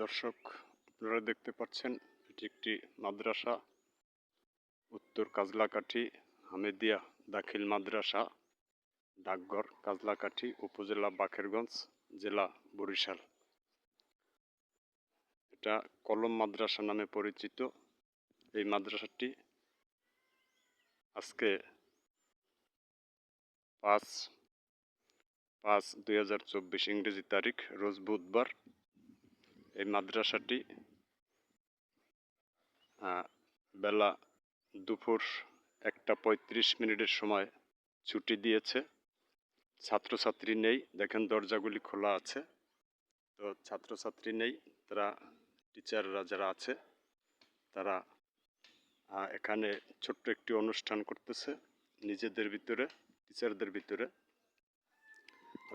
দর্শক, আপনারা দেখতে পাচ্ছেন, এটি একটি মাদ্রাসা, উত্তর কাজলাকাঠি, হামেদিয়া দাখিল মাদ্রাসা, ডাকঘর কাজলাকাঠি, উপজেলা বাখেরগঞ্জ জেলা বরিশাল। এটা কলম মাদ্রাসা নামে পরিচিত। এই মাদ্রাসাটি আজকে পাঁচ পাঁচ দুই ইংরেজি তারিখ, রোজ বুধবার এই মাদ্রাসাটি বেলা দুপুর একটা পঁয়ত্রিশ মিনিটের সময় ছুটি দিয়েছে। ছাত্রছাত্রী নেই, দেখেন দরজাগুলি খোলা আছে। তো ছাত্রছাত্রী নেই, তারা, টিচাররা যারা আছে, তারা এখানে ছোট্ট একটি অনুষ্ঠান করতেছে নিজেদের ভিতরে, টিচারদের ভিতরে।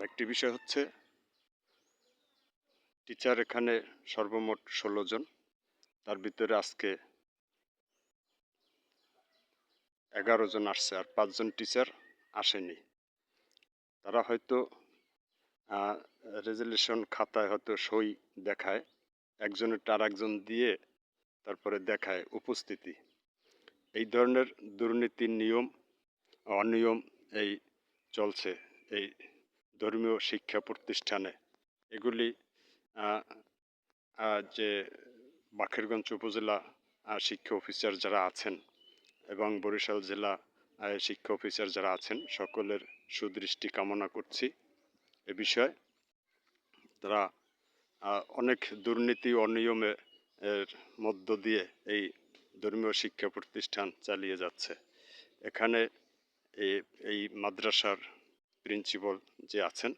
একটি বিষয় হচ্ছে টিচার এখানে সর্বমোট ষোলো জন। তার ভিতরে আজকে এগারো জন আসছে আর পাঁচজন টিচার আসেনি। তারা হয়তো রেজুলেশন খাতায় হয়তো সই দেখায়, একজনের আর একজন দিয়ে তারপরে দেখায় উপস্থিতি। এই ধরনের দুর্নীতির নিয়ম, অনিয়ম এই চলছে এই ধর্মীয় শিক্ষা প্রতিষ্ঠানে। এগুলি যে বাখেরগঞ্জ উপজেলা শিক্ষা অফিসার যারা আছেন এবং বরিশাল জেলা শিক্ষা অফিসার যারা আছেন, সকলের সুদৃষ্টি কামনা করছি এ বিষয়ে। তারা অনেক দুর্নীতি অনিয়মে এর মধ্য দিয়ে এই ধর্মীয় শিক্ষা প্রতিষ্ঠান চালিয়ে যাচ্ছে। এখানে এই মাদ্রাসার প্রিন্সিপাল যে আছেন,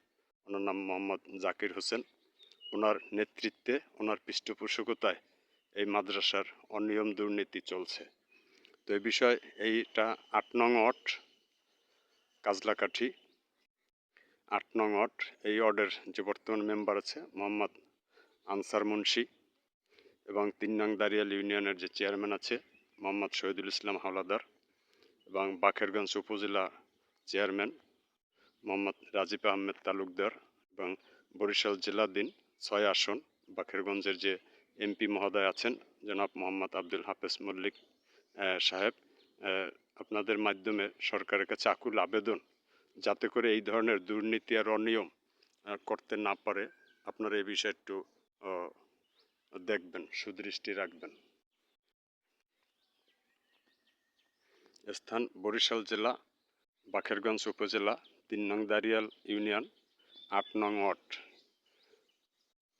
ওনার নাম মোহাম্মদ জাকির হোসেন। ওনার নেতৃত্বে, ওনার পৃষ্ঠপোষকতায় এই মাদ্রাসার অনিয়ম দুর্নীতি চলছে। তো এই বিষয় এইটা আট নং অট কাজলাকাঠি। আট নং অট এই অর্ডের যে বর্তমান মেম্বার আছে, মোহাম্মদ আনসার মুন্সি এবং তিন নং দারিয়াল ইউনিয়নের যে চেয়ারম্যান আছে, মোহাম্মদ শহীদুল ইসলাম হাওলাদার এবং বাখেরগঞ্জ উপজেলা চেয়ারম্যান মোহাম্মদ রাজীব আহমেদ তালুকদার এবং বরিশাল জেলাধীন ছয় আসন বাখেরগঞ্জের যে এমপি মহোদয় আছেন, জনাব মোহাম্মদ আব্দুল হাফেজ মল্লিক সাহেব আপনাদের মাধ্যমে সরকারের কাছে আকুল আবেদন যাতে করে এই ধরনের দুর্নীতি আর অনিয়ম করতে না পারে, আপনারা এই বিষয়ে একটু দেখবেন, সুদৃষ্টি রাখবেন। স্থান, বরিশাল জেলা বাখেরগঞ্জ উপজেলা, তিন নং দারিয়াল ইউনিয়ন, আট নং ওয়ার্ড।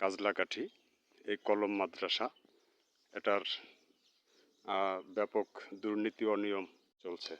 কাজলাকাঠি এই কলম মাদ্রাসা। এটার ব্যাপক দুর্নীতি অনিয়ম চলছে।